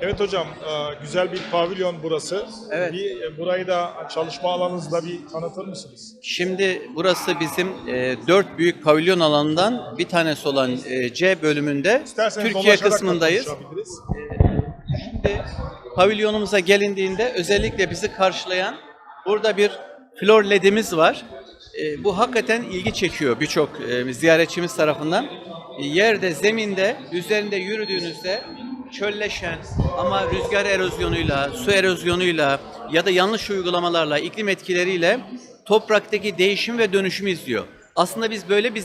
Evet hocam, e, güzel bir pavilyon burası. Evet. Bir e, burayı da çalışma alanınızda bir tanıtır mısınız? Şimdi burası bizim e, dört büyük pavilyon alanından bir tanesi olan C bölümünde İsterseniz Türkiye kısmındayız. Şimdi pavilyonumuza gelindiğinde özellikle bizi karşılayan burada bir flor ledimiz var. Bu hakikaten ilgi çekiyor birçok ziyaretçimiz tarafından. Yerde, zeminde, üzerinde yürüdüğünüzde çölleşen ama rüzgar erozyonuyla, su erozyonuyla ya da yanlış uygulamalarla, iklim etkileriyle topraktaki değişim ve dönüşümü izliyor. Aslında biz böyle bir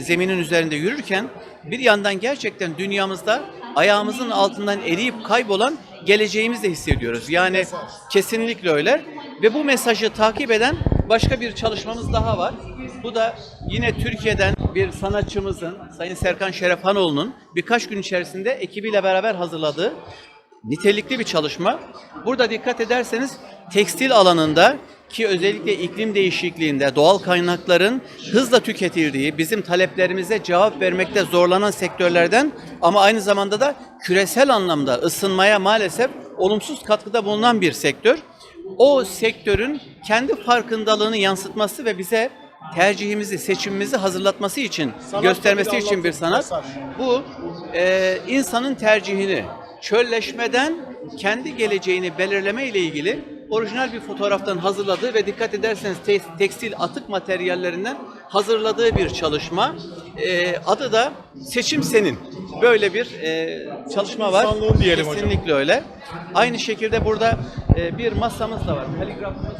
zeminin üzerinde yürürken bir yandan gerçekten dünyamızda ayağımızın altından eriyip kaybolan geleceğimizi de hissediyoruz. Yani kesinlikle öyle ve bu mesajı takip eden başka bir çalışmamız daha var. Bu da yine Türkiye'den bir sanatçımızın Sayın Serkan Şerefhanoğlu'nun birkaç gün içerisinde ekibiyle beraber hazırladığı nitelikli bir çalışma. Burada dikkat ederseniz tekstil alanında ki özellikle iklim değişikliğinde doğal kaynakların hızla tüketildiği, bizim taleplerimize cevap vermekte zorlanan sektörlerden ama aynı zamanda da küresel anlamda ısınmaya maalesef olumsuz katkıda bulunan bir sektör. O sektörün kendi farkındalığını yansıtması ve bize tercihimizi, seçimimizi hazırlatması için, Sanatla göstermesi için bir sanat. mesaj. Bu e, insanın tercihini çölleşmeden kendi geleceğini belirleme ile ilgili orijinal bir fotoğraftan hazırladığı ve dikkat ederseniz te- tekstil atık materyallerinden hazırladığı bir çalışma. E, adı da Seçim Senin. Böyle bir e, çalışma var. İnsanlığın diyelim hocam. Kesinlikle öyle. Aynı şekilde burada e, bir masamız da var. Kaligrafımız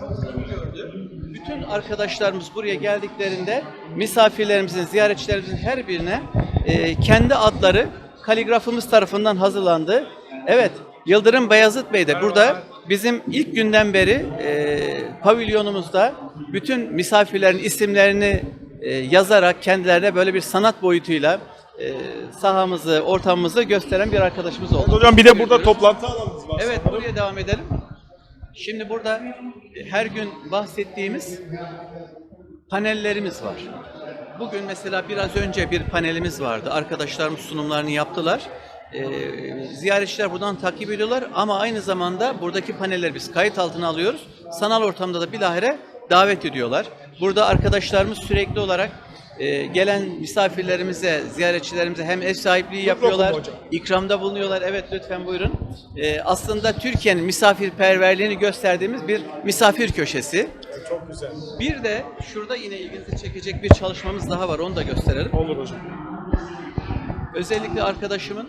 çok gördü. Bütün arkadaşlarımız buraya geldiklerinde misafirlerimizin, ziyaretçilerimizin her birine e, kendi adları kaligrafımız tarafından hazırlandı. Evet, Yıldırım Beyazıt Bey de burada bizim ilk günden beri e, pavilyonumuzda bütün misafirlerin isimlerini e, yazarak kendilerine böyle bir sanat boyutuyla e, sahamızı, ortamımızı gösteren bir arkadaşımız oldu. Hocam bir de burada toplantı alanınız var. Evet, buraya devam edelim. Şimdi burada e, her gün bahsettiğimiz panellerimiz var. Bugün mesela biraz önce bir panelimiz vardı. Arkadaşlarımız sunumlarını yaptılar. Ee, ziyaretçiler buradan takip ediyorlar ama aynı zamanda buradaki panelleri biz kayıt altına alıyoruz. Sanal ortamda da bilahare davet ediyorlar. Burada arkadaşlarımız sürekli olarak e, gelen misafirlerimize, ziyaretçilerimize hem ev sahipliği yapıyorlar, ikramda bulunuyorlar. Evet lütfen buyurun. Ee, aslında Türkiye'nin misafirperverliğini gösterdiğimiz bir misafir köşesi. Çok güzel. Bir de şurada yine ilginizi çekecek bir çalışmamız daha var. Onu da gösterelim. Olur hocam. Özellikle arkadaşımın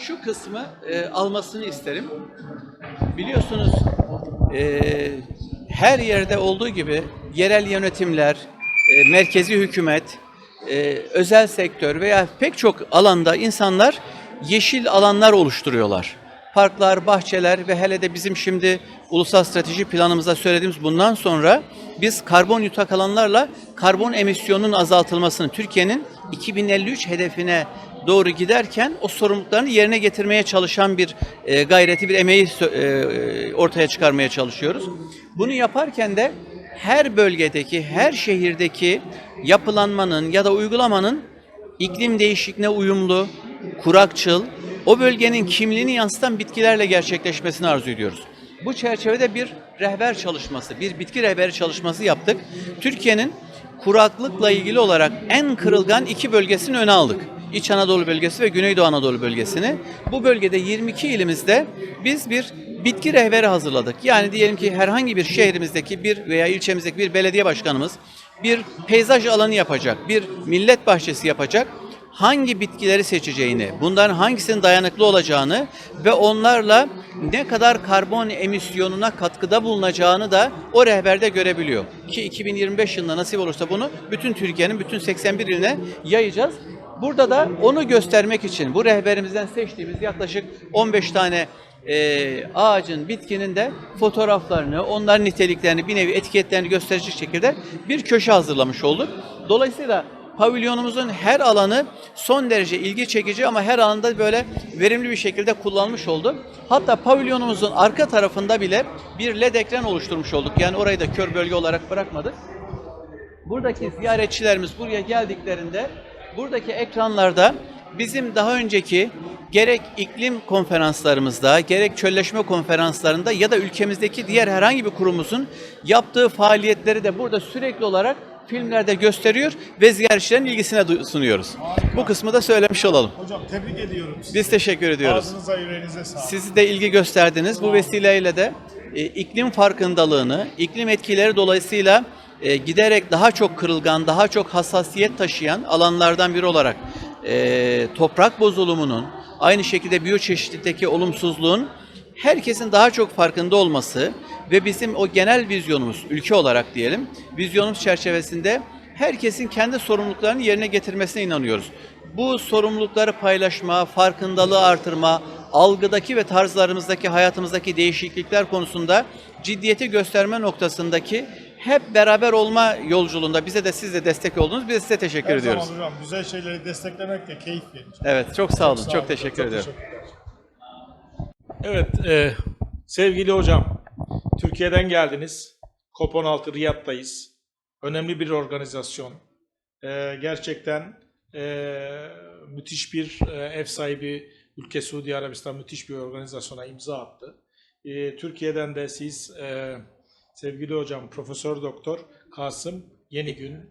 şu kısmı e, almasını isterim. Biliyorsunuz e, her yerde olduğu gibi yerel yönetimler, e, merkezi hükümet, e, özel sektör veya pek çok alanda insanlar yeşil alanlar oluşturuyorlar. Parklar, bahçeler ve hele de bizim şimdi ulusal strateji planımızda söylediğimiz bundan sonra biz karbon yutak alanlarla karbon emisyonunun azaltılmasını Türkiye'nin 2053 hedefine doğru giderken o sorumluluklarını yerine getirmeye çalışan bir e, gayreti, bir emeği ortaya çıkarmaya çalışıyoruz. Bunu yaparken de her bölgedeki, her şehirdeki yapılanmanın ya da uygulamanın iklim değişikliğine uyumlu, kurakçıl, o bölgenin kimliğini yansıtan bitkilerle gerçekleşmesini arzu ediyoruz. Bu çerçevede bir rehber çalışması, bir bitki rehberi çalışması yaptık. Türkiye'nin kuraklıkla ilgili olarak en kırılgan iki bölgesini öne aldık. İç Anadolu bölgesi ve Güneydoğu Anadolu bölgesini. Bu bölgede 22 ilimizde biz bir bitki rehberi hazırladık. Yani diyelim ki herhangi bir şehrimizdeki bir veya ilçemizdeki bir belediye başkanımız bir peyzaj alanı yapacak, bir millet bahçesi yapacak hangi bitkileri seçeceğini, bunların hangisinin dayanıklı olacağını ve onlarla ne kadar karbon emisyonuna katkıda bulunacağını da o rehberde görebiliyor. Ki 2025 yılında nasip olursa bunu bütün Türkiye'nin bütün 81 iline yayacağız. Burada da onu göstermek için bu rehberimizden seçtiğimiz yaklaşık 15 tane e, ağacın, bitkinin de fotoğraflarını, onların niteliklerini, bir nevi etiketlerini gösterecek şekilde bir köşe hazırlamış olduk. Dolayısıyla pavilyonumuzun her alanı son derece ilgi çekici ama her alanda böyle verimli bir şekilde kullanmış oldu. Hatta pavilyonumuzun arka tarafında bile bir led ekran oluşturmuş olduk. Yani orayı da kör bölge olarak bırakmadık. Buradaki ziyaretçilerimiz buraya geldiklerinde buradaki ekranlarda bizim daha önceki gerek iklim konferanslarımızda, gerek çölleşme konferanslarında ya da ülkemizdeki diğer herhangi bir kurumumuzun yaptığı faaliyetleri de burada sürekli olarak filmlerde gösteriyor ve ziyaretçilerin ilgisine sunuyoruz. Bu kısmı da söylemiş olalım. Hocam tebrik ediyorum sizi. Biz teşekkür ediyoruz. Ağzınıza yüreğinize sağlık. Siz de ilgi gösterdiniz. Bu vesileyle de e, iklim farkındalığını, iklim etkileri dolayısıyla e, giderek daha çok kırılgan, daha çok hassasiyet taşıyan alanlardan biri olarak e, toprak bozulumunun, aynı şekilde biyoçeşitlilikteki olumsuzluğun herkesin daha çok farkında olması ve bizim o genel vizyonumuz, ülke olarak diyelim, vizyonumuz çerçevesinde herkesin kendi sorumluluklarını yerine getirmesine inanıyoruz. Bu sorumlulukları paylaşma, farkındalığı artırma, algıdaki ve tarzlarımızdaki, hayatımızdaki değişiklikler konusunda ciddiyeti gösterme noktasındaki hep beraber olma yolculuğunda bize de siz de destek oldunuz. Biz de size teşekkür Her ediyoruz. zaman hocam güzel şeyleri desteklemek de keyif verici. Evet, çok sağ olun. Sağ çok olun, teşekkür çok ediyorum. Evet, e, sevgili hocam, Türkiye'den geldiniz. COP16 Riyad'dayız. Önemli bir organizasyon. E, gerçekten e, müthiş bir e, ev sahibi ülke Suudi Arabistan müthiş bir organizasyona imza attı. E, Türkiye'den de siz e, sevgili hocam Profesör Doktor Kasım Yenigün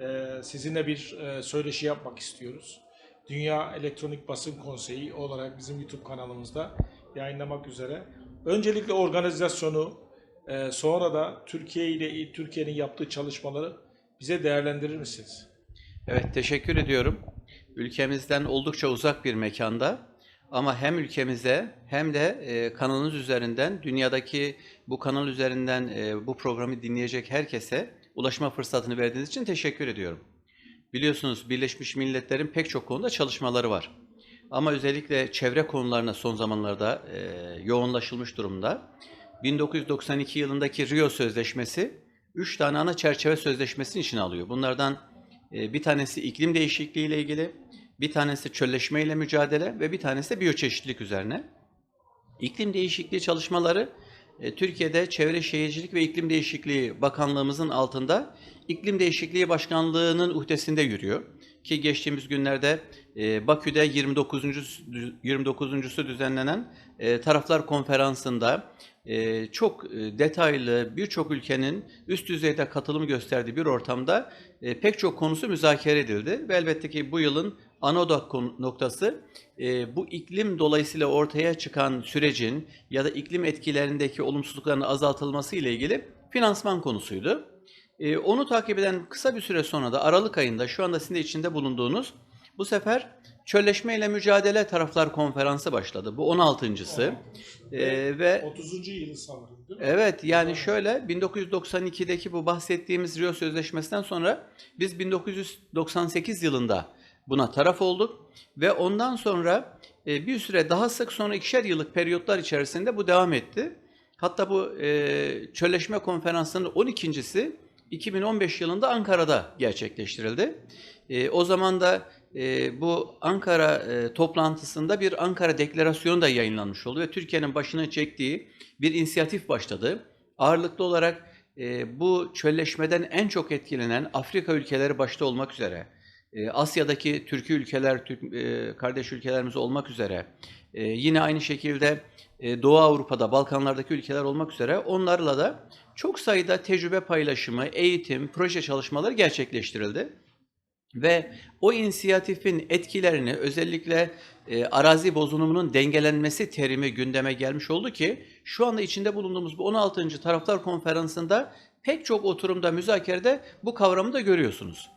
e, sizinle bir e, söyleşi yapmak istiyoruz. Dünya Elektronik Basın Konseyi olarak bizim YouTube kanalımızda yayınlamak üzere. Öncelikle organizasyonu, e, sonra da Türkiye ile Türkiye'nin yaptığı çalışmaları bize değerlendirir misiniz? Evet, teşekkür ediyorum. Ülkemizden oldukça uzak bir mekanda ama hem ülkemize hem de e, kanalınız üzerinden, dünyadaki bu kanal üzerinden e, bu programı dinleyecek herkese ulaşma fırsatını verdiğiniz için teşekkür ediyorum. Biliyorsunuz Birleşmiş Milletler'in pek çok konuda çalışmaları var. Ama özellikle çevre konularına son zamanlarda e, yoğunlaşılmış durumda. 1992 yılındaki Rio Sözleşmesi, 3 tane ana çerçeve sözleşmesini içine alıyor. Bunlardan bir tanesi iklim değişikliği ile ilgili, bir tanesi çölleşme ile mücadele ve bir tanesi de biyoçeşitlilik üzerine. İklim değişikliği çalışmaları e, Türkiye'de Çevre Şehircilik ve İklim Değişikliği Bakanlığımızın altında İklim Değişikliği Başkanlığı'nın uhdesinde yürüyor. Ki geçtiğimiz günlerde e, Bakü'de 29. 29.sü düzenlenen e, Taraflar Konferansı'nda çok detaylı birçok ülkenin üst düzeyde katılım gösterdiği bir ortamda pek çok konusu müzakere edildi. Ve elbette ki bu yılın konu- noktası e, bu iklim dolayısıyla ortaya çıkan sürecin ya da iklim etkilerindeki olumsuzlukların azaltılması ile ilgili finansman konusuydu. E, onu takip eden kısa bir süre sonra da Aralık ayında şu anda sizin de içinde bulunduğunuz bu sefer Çölleşme ile Mücadele Taraflar Konferansı başladı. Bu 16.sı. E, ve 30. yılı sanırım değil mi? Evet yani şöyle 1992'deki bu bahsettiğimiz Rio Sözleşmesi'nden sonra biz 1998 yılında buna taraf olduk ve ondan sonra e, bir süre daha sık sonra ikişer yıllık periyotlar içerisinde bu devam etti. Hatta bu e, çölleşme konferansının 12.si 2015 yılında Ankara'da gerçekleştirildi. E, o zaman da e, bu Ankara e, toplantısında bir Ankara Deklarasyonu da yayınlanmış oldu ve Türkiye'nin başını çektiği bir inisiyatif başladı. Ağırlıklı olarak e, bu çölleşmeden en çok etkilenen Afrika ülkeleri başta olmak üzere, e, Asya'daki Türkü ülkeler, Türk, e, kardeş ülkelerimiz olmak üzere, e, yine aynı şekilde e, Doğu Avrupa'da, Balkanlardaki ülkeler olmak üzere onlarla da çok sayıda tecrübe paylaşımı, eğitim, proje çalışmaları gerçekleştirildi. Ve o inisiyatifin etkilerini özellikle e, arazi bozulumunun dengelenmesi terimi gündeme gelmiş oldu ki şu anda içinde bulunduğumuz bu 16. Taraflar Konferansı'nda pek çok oturumda, müzakerede bu kavramı da görüyorsunuz.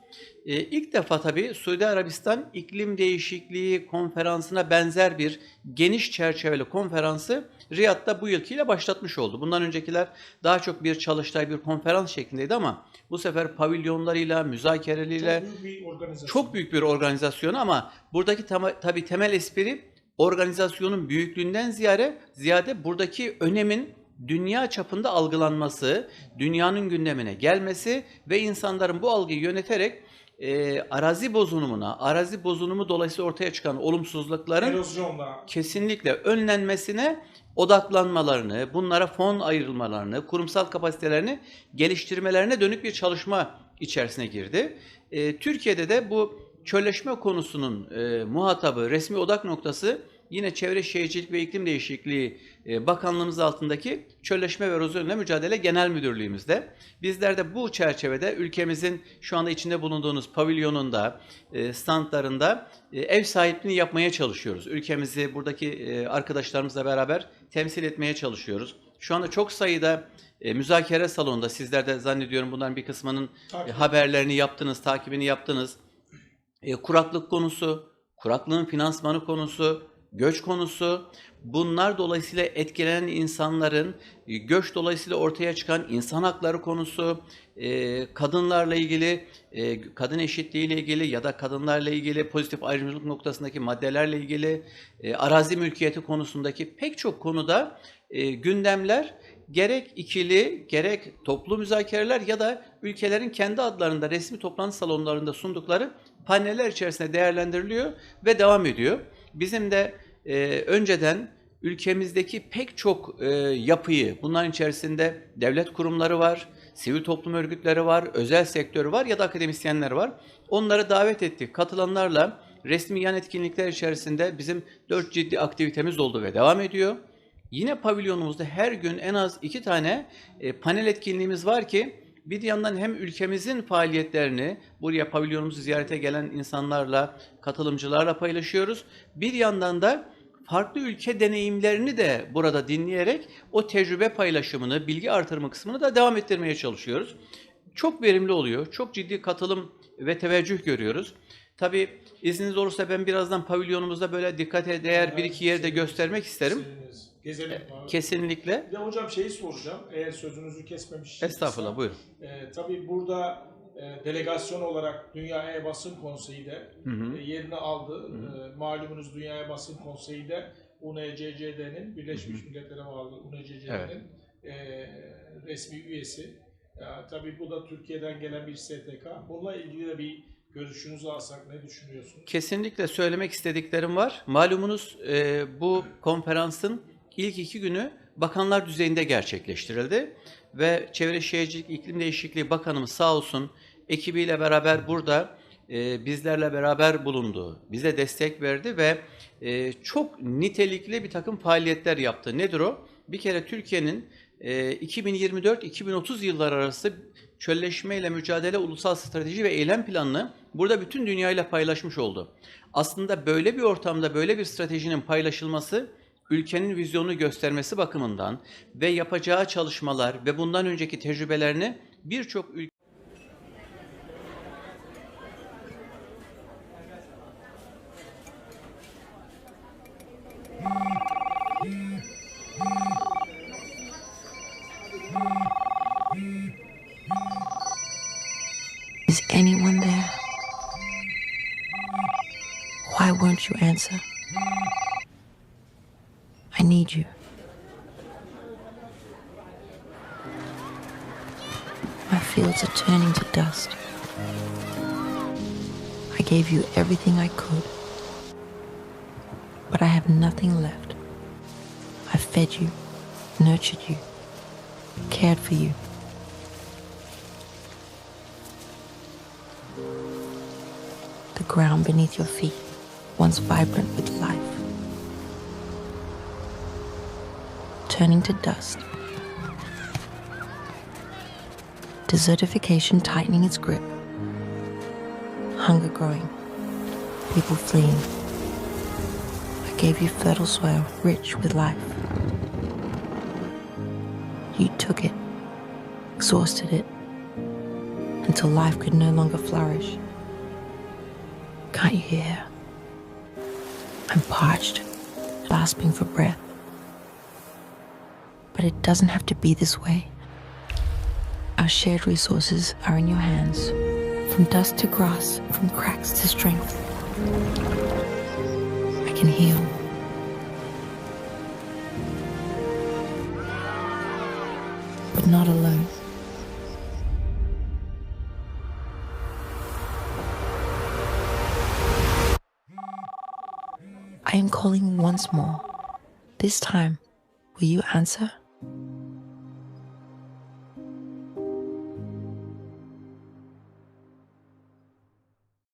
E, ilk defa tabii Suudi Arabistan iklim değişikliği konferansına benzer bir geniş çerçeveli konferansı Riyad'da bu yılkiyle başlatmış oldu. Bundan öncekiler daha çok bir çalıştay, bir konferans şeklindeydi ama bu sefer pavilyonlarıyla, müzakereleriyle, Çok büyük bir organizasyon. çok büyük bir organizasyon ama buradaki tam, tabii temel espri organizasyonun büyüklüğünden ziyade, ziyade buradaki önemin dünya çapında algılanması, dünyanın gündemine gelmesi ve insanların bu algıyı yöneterek e, arazi bozulumuna, arazi bozulumu dolayısıyla ortaya çıkan olumsuzlukların kesinlikle önlenmesine odaklanmalarını, bunlara fon ayrılmalarını, kurumsal kapasitelerini geliştirmelerine dönük bir çalışma içerisine girdi. E, Türkiye'de de bu çölleşme konusunun e, muhatabı, resmi odak noktası yine Çevre Şehircilik ve İklim Değişikliği e, Bakanlığımız altındaki Çölleşme ve Erozyonla Mücadele Genel Müdürlüğümüzde. Bizler de bu çerçevede ülkemizin şu anda içinde bulunduğunuz pavilyonunda, e, standlarında e, ev sahipliğini yapmaya çalışıyoruz. Ülkemizi buradaki arkadaşlarımızla beraber temsil etmeye çalışıyoruz. Şu anda çok sayıda e, müzakere salonunda sizler de zannediyorum bunların bir kısmının e, haberlerini yaptınız, takibini yaptınız. E, kuraklık konusu, kuraklığın finansmanı konusu, göç konusu, bunlar dolayısıyla etkilenen insanların e, göç dolayısıyla ortaya çıkan insan hakları konusu, e, kadınlarla ilgili, e, kadın eşitliği ile ilgili ya da kadınlarla ilgili pozitif ayrımcılık noktasındaki maddelerle ilgili, arazi mülkiyeti konusundaki pek çok konuda gündemler gerek ikili gerek toplu müzakereler ya da ülkelerin kendi adlarında resmi toplantı salonlarında sundukları paneller içerisinde değerlendiriliyor ve devam ediyor. Bizim de e, önceden ülkemizdeki pek çok e, yapıyı, bunların içerisinde devlet kurumları var, sivil toplum örgütleri var, özel sektörü var ya da akademisyenler var. Onları davet ettik. Katılanlarla resmi yan etkinlikler içerisinde bizim dört ciddi aktivitemiz oldu ve devam ediyor. Yine pavilyonumuzda her gün en az iki tane e, panel etkinliğimiz var ki bir yandan hem ülkemizin faaliyetlerini buraya pavilyonumuzu ziyarete gelen insanlarla, katılımcılarla paylaşıyoruz. Bir yandan da farklı ülke deneyimlerini de burada dinleyerek o tecrübe paylaşımını, bilgi artırma kısmını da devam ettirmeye çalışıyoruz. Çok verimli oluyor. Çok ciddi katılım ve teveccüh görüyoruz. Tabii izniniz olursa ben birazdan pavilyonumuzda böyle dikkate değer bir iki yeri de göstermek isterim. Gezelim abi. Kesinlikle. Bir de hocam şeyi soracağım. Eğer sözünüzü kesmemiş. Estağfurullah buyurun. E, tabii burada e, delegasyon olarak Dünya E-Basın Konseyi de Hı hı. e, yerini aldı. E, malumunuz Dünya E-Basın Konseyi de UNCCD'nin, Birleşmiş Milletler'e bağlı UNCCD'nin e, resmi üyesi. Ya, tabii bu da Türkiye'den gelen bir STK. Bununla ilgili de bir görüşünüzü alsak ne düşünüyorsunuz? Kesinlikle söylemek istediklerim var. Malumunuz e, bu konferansın ilk iki günü bakanlar düzeyinde gerçekleştirildi. Ve Çevre Şehircilik İklim Değişikliği Bakanımız sağ olsun ekibiyle beraber burada e, bizlerle beraber bulundu. Bize destek verdi ve e, çok nitelikli bir takım faaliyetler yaptı. Nedir o? Bir kere Türkiye'nin e, 2024-2030 yıllar arası çölleşmeyle mücadele ulusal strateji ve eylem planını burada bütün dünyayla paylaşmış oldu. Aslında böyle bir ortamda böyle bir stratejinin paylaşılması ülkenin vizyonunu göstermesi bakımından ve yapacağı çalışmalar ve bundan önceki tecrübelerini birçok ülke Is anyone there? Why won't you answer? I need you. My fields are turning to dust. I gave you everything I could, nothing left. I fed you, nurtured you, cared for you. the ground beneath your feet, once vibrant with life, turning to dust. Desertification tightening its grip, hunger growing, people fleeing. Gave you fertile soil rich with life. You took it, exhausted it, until life could no longer flourish. Can't you hear? I'm parched, gasping for breath. But it doesn't have to be this way. Our shared resources are in your hands. From dust to grass, from cracks to strength. Can heal. But not alone. I am calling once more. This time, will you answer?